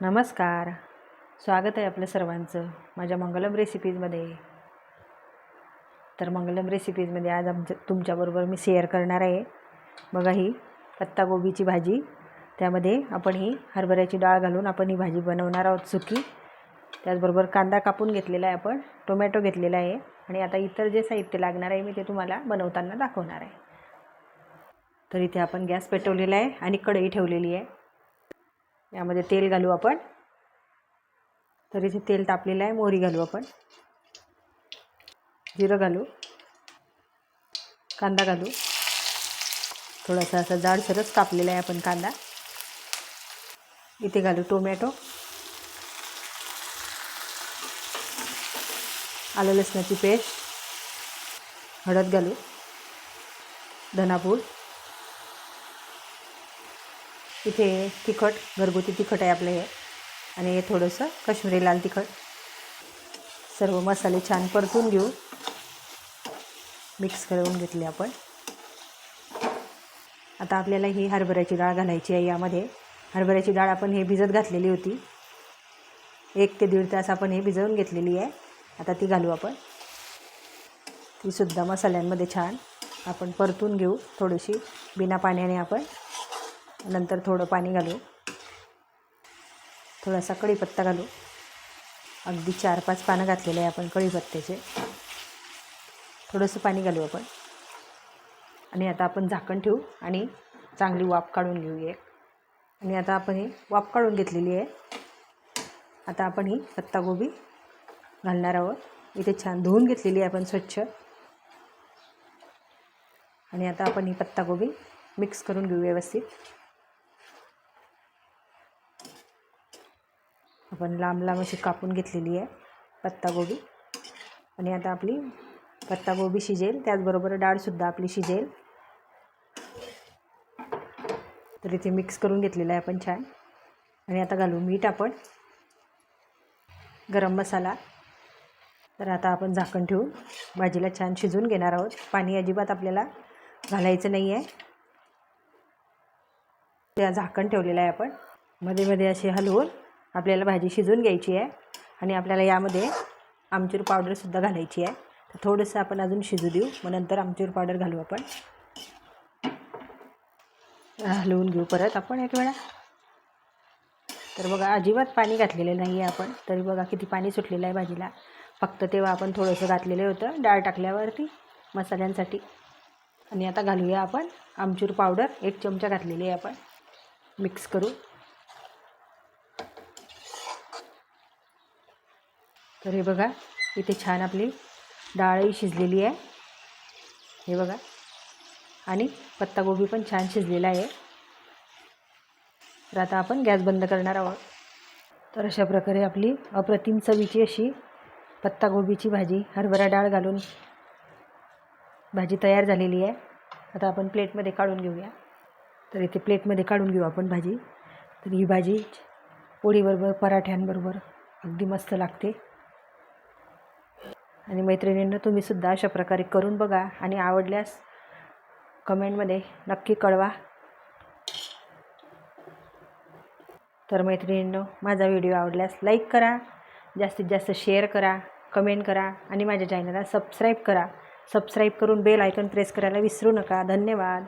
नमस्कार. स्वागत आहे आपलं सर्वांचं माझ्या मंगलम रेसिपीजमध्ये तर मंगलम रेसिपीजमध्ये आज आमच्या तुमच्याबरोबर मी शेअर करणार आहे. बघा ही पत्तागोबीची भाजी. त्यामध्ये आपण ही हरभऱ्याची डाळ घालून आपण ही भाजी बनवणार आहोत सुकी. त्याचबरोबर कांदा कापून घेतलेला आहे आपण टोमॅटो घेतलेला आहे. आणि आता इतर जे साहित्य लागणार आहे मी ते तुम्हाला बनवताना दाखवणार आहे. तर इथे आपण गॅस पेटवलेला आहे आणि कढई ठेवलेली आहे. यामध्ये तेल घालू आपण. तर इथे तेल तापलेलं आहे मोहरी घालू आपण. जिरं घालू. कांदा घालू. थोडासा असा जाडसरच कापलेला आहे आपण कांदा. इथे घालू टोमॅटो. आलं लसणाची पेस्ट. हळद घालू. धनापूड. इथे तिखट घरगुती तिखट आहे आपलं हे. आणि हे थोडंसं काश्मीरी लाल तिखट. सर्व मसाले छान परतून घेऊ. मिक्स करून घेतले आपण. आता आपल्याला ही हरभऱ्याची डाळ घालायची आहे यामध्ये. हरभऱ्याची डाळ आपण हे भिजत घातलेली होती. एक ते दीड तास आपण हे भिजवून घेतलेली आहे. आता ती घालू आपण. तीसुद्धा मसाल्यांमध्ये छान आपण परतून घेऊ. थोडीशी बिना पाण्याने आपण. नंतर थोडं पाणी घालू. थोडासा कढीपत्ता घालू. अगदी चार पाच पानं घातलेले आहे आपण कढीपत्त्याचे. थोडंसं पाणी घालू आपण. आणि आता आपण झाकण ठेवू आणि चांगली वाफ काढून घेऊ एक आणि आता आपण ही वाफ काढून घेतलेली आहे. आता आपण ही पत्तागोबी घालणार आहोत. इथे छान धुवून घेतलेली आहे आपण स्वच्छ. आणि आता आपण ही पत्तागोबी मिक्स करून घेऊ व्यवस्थित. आपण लांब लांब अशी कापून घेतलेली आहे पत्तागोबी आणि आता आपली पत्तागोबी शिजेल त्याचबरोबर डाळसुद्धा आपली शिजेल. तर इथे मिक्स करून घेतलेलं आहे आपण छान. आणि आता घालू मीठ आपण. गरम मसाला. तर आता आपण झाकण ठेवून भाजीला छान शिजवून घेणार आहोत. पाणी अजिबात आपल्याला घालायचं नाही आहे. त्या झाकण ठेवलेलं आहे आपण. मध्ये मध्ये असे हलवून आपल्याला भाजी शिजवून घ्यायची आहे आणि आपल्याला यामध्ये आमचूर पावडरसुद्धा घालायची आहे. तर थोडंसं आपण अजून शिजू देऊ. मग नंतर आमचूर पावडर घालू आपण. हलवून घेऊ परत आपण एक वेळा. तर बघा अजिबात पाणी घातलेलं नाही आहे आपण. तरी बघा किती पाणी सुटलेलं आहे भाजीला. फक्त तेव्हा आपण थोडंसं घातलेलं होतं डाळ टाकल्यावरती मसाल्यांसाठी. आणि आता घालूया आपण आमचूर पावडर. एक चमचा घातलेली आहे आपण. मिक्स करू तर हे बघा इथे छान आपली डाळही शिजलेली आहे. हे बघा. आणि पत्तागोबी पण छान शिजलेला आहे. तर आता आपण गॅस बंद करणार आहोत. तर अशा प्रकारे आपली अप्रतिम चवीची अशी पत्तागोबीची भाजी हरभरा डाळ घालून भाजी तयार झालेली आहे. आता आपण प्लेटमध्ये काढून घेऊया. तर इथे प्लेटमध्ये काढून घेऊ आपण भाजी. तर ही भाजी पोळीबरोबर पराठ्यांबरोबर अगदी मस्त लागते. आणि मैत्रिणींना तुम्हीसुद्धा अशा प्रकारे करून बघा आणि आवडल्यास कमेंटमध्ये नक्की कळवा. तर मैत्रिणींनो माझा व्हिडिओ आवडल्यास लाईक करा जास्तीत जास्त शेअर करा कमेंट करा आणि माझ्या चॅनलला सबस्क्राईब करा. सबस्क्राईब करून बेल आयकन प्रेस करायला विसरू नका. धन्यवाद.